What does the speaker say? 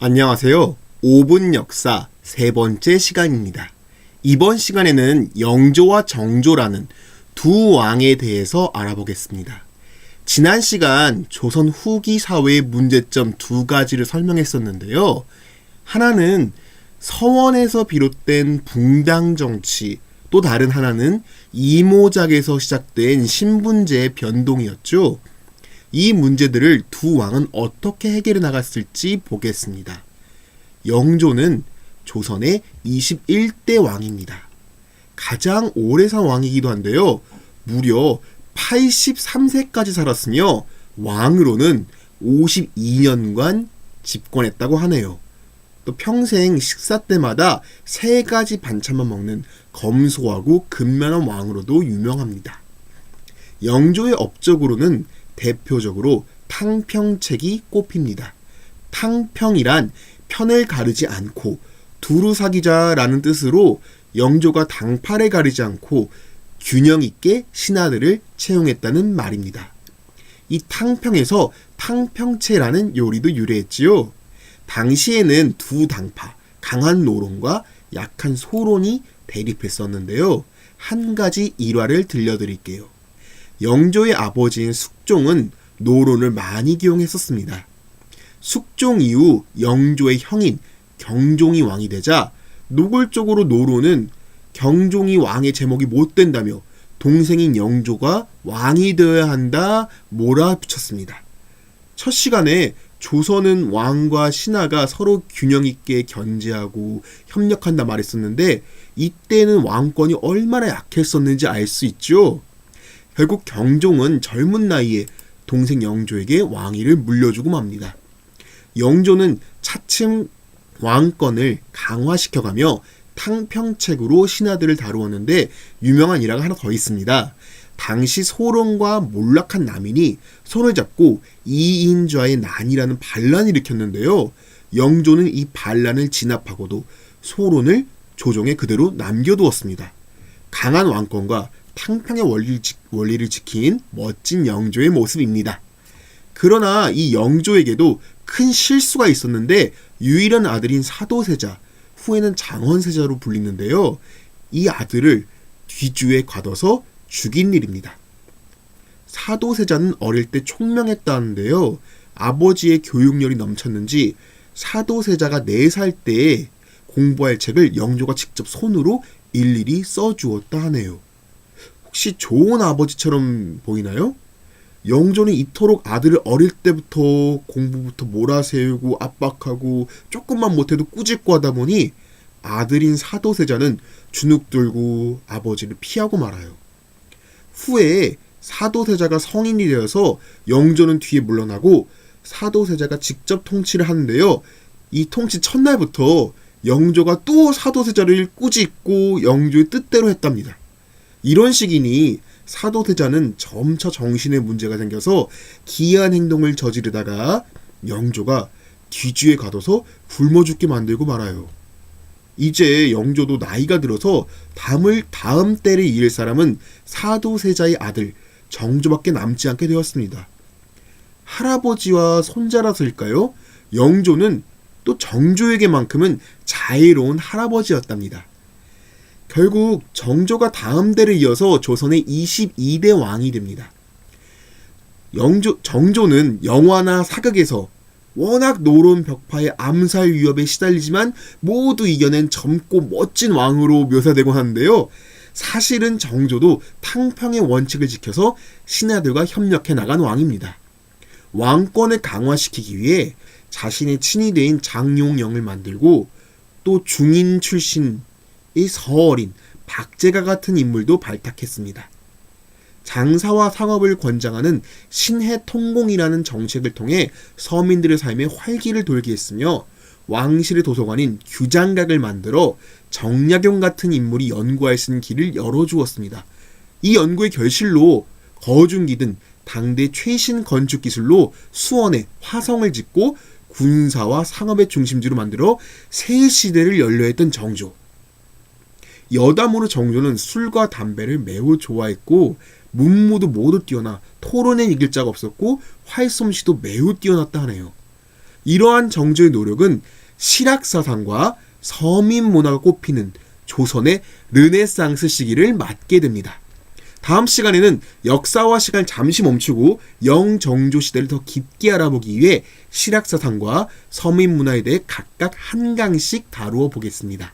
안녕하세요. 5분 역사 세 번째 시간입니다. 이번 시간에는 영조와 정조라는 두 왕에 대해서 알아보겠습니다. 지난 시간 조선 후기 사회의 문제점 두 가지를 설명했었는데요. 하나는 서원에서 비롯된 붕당 정치, 또 다른 하나는 이모작에서 시작된 신분제의 변동이었죠. 이 문제들을 두 왕은 어떻게 해결해 나갔을지 보겠습니다. 영조는 조선의 21대 왕입니다. 가장 오래 산 왕이기도 한데요. 무려 83세까지 살았으며 왕으로는 52년간 집권했다고 하네요. 또 평생 식사 때마다 세 가지 반찬만 먹는 검소하고 근면한 왕으로도 유명합니다. 영조의 업적으로는 대표적으로 탕평책이 꼽힙니다. 탕평이란 편을 가르지 않고 두루 사귀자라는 뜻으로 영조가 당파를 가리지 않고 균형 있게 신하들을 채용했다는 말입니다. 이 탕평에서 탕평채라는 요리도 유래했지요. 당시에는 두 당파, 강한 노론과 약한 소론이 대립했었는데요. 한 가지 일화를 들려드릴게요. 영조의 아버지인 숙종은 노론을 많이 기용했었습니다. 숙종 이후 영조의 형인 경종이 왕이 되자 노골적으로 노론은 경종이 왕의 제목이 못 된다며 동생인 영조가 왕이 되어야 한다 몰아붙였습니다. 첫 시간에 조선은 왕과 신하가 서로 균형 있게 견제하고 협력한다 말했었는데 이때는 왕권이 얼마나 약했었는지 알 수 있죠. 결국 경종은 젊은 나이에 동생 영조에게 왕위를 물려주고 맙니다. 영조는 차츰 왕권을 강화시켜가며 탕평책으로 신하들을 다루었는데 유명한 일화가 하나 더 있습니다. 당시 소론과 몰락한 남인이 손을 잡고 이인좌의 난이라는 반란을 일으켰는데요. 영조는 이 반란을 진압하고도 소론을 조정에 그대로 남겨두었습니다. 강한 왕권과 탕평의 원리를, 지, 원리를 지킨 멋진 영조의 모습입니다. 그러나 이 영조에게도 큰 실수가 있었는데 유일한 아들인 사도세자, 후에는 장원세자로 불리는데요. 이 아들을 뒤주에 가둬서 죽인 일입니다. 사도세자는 어릴 때 총명했다는데요. 아버지의 교육열이 넘쳤는지 사도세자가 4살 때 공부할 책을 영조가 직접 손으로 일일이 써주었다 하네요. 혹시 좋은 아버지처럼 보이나요? 영조는 이토록 아들을 어릴 때부터 공부부터 몰아세우고 압박하고 조금만 못해도 꾸짖고 하다 보니 아들인 사도세자는 주눅 들고 아버지를 피하고 말아요. 후에 사도세자가 성인이 되어서 영조는 뒤에 물러나고 사도세자가 직접 통치를 하는데요. 이 통치 첫날부터 영조가 또 사도세자를 꾸짖고 영조의 뜻대로 했답니다. 이런 식이니 사도세자는 점차 정신에 문제가 생겨서 기이한 행동을 저지르다가 영조가 뒤주에 가둬서 굶어 죽게 만들고 말아요. 이제 영조도 나이가 들어서 다음을 다음 때를 이을 사람은 사도세자의 아들 정조밖에 남지 않게 되었습니다. 할아버지와 손자라서일까요? 영조는 또 정조에게만큼은 자애로운 할아버지였답니다. 결국 정조가 다음 대를 이어서 조선의 22대 왕이 됩니다. 영조, 정조는 영화나 사극에서 워낙 노론 벽파의 암살 위협에 시달리지만 모두 이겨낸 젊고 멋진 왕으로 묘사되곤 하는데요. 사실은 정조도 탕평의 원칙을 지켜서 신하들과 협력해 나간 왕입니다. 왕권을 강화시키기 위해 자신의 친위대인 장용영을 만들고 또 중인 출신 의 서어린 박제가 같은 인물도 발탁했습니다. 장사와 상업을 권장하는 신해 통공이라는 정책을 통해 서민들의 삶에 활기를 돌게 했으며 왕실의 도서관인 규장각을 만들어 정약용 같은 인물이 연구할 수 있는 길을 열어주었습니다. 이 연구의 결실로 거중기 등 당대 최신 건축 기술로 수원에 화성을 짓고 군사와 상업의 중심지로 만들어 새 시대를 연료했던 정조. 여담으로 정조는 술과 담배를 매우 좋아했고 문무도 모두 뛰어나 토론에 이길 자가 없었고 활솜씨도 매우 뛰어났다 하네요. 이러한 정조의 노력은 실학사상과 서민문화가 꼽히는 조선의 르네상스 시기를 맞게 됩니다. 다음 시간에는 역사와 시간을 잠시 멈추고 영정조 시대를 더 깊게 알아보기 위해 실학사상과 서민문화에 대해 각각 한 강씩 다루어 보겠습니다.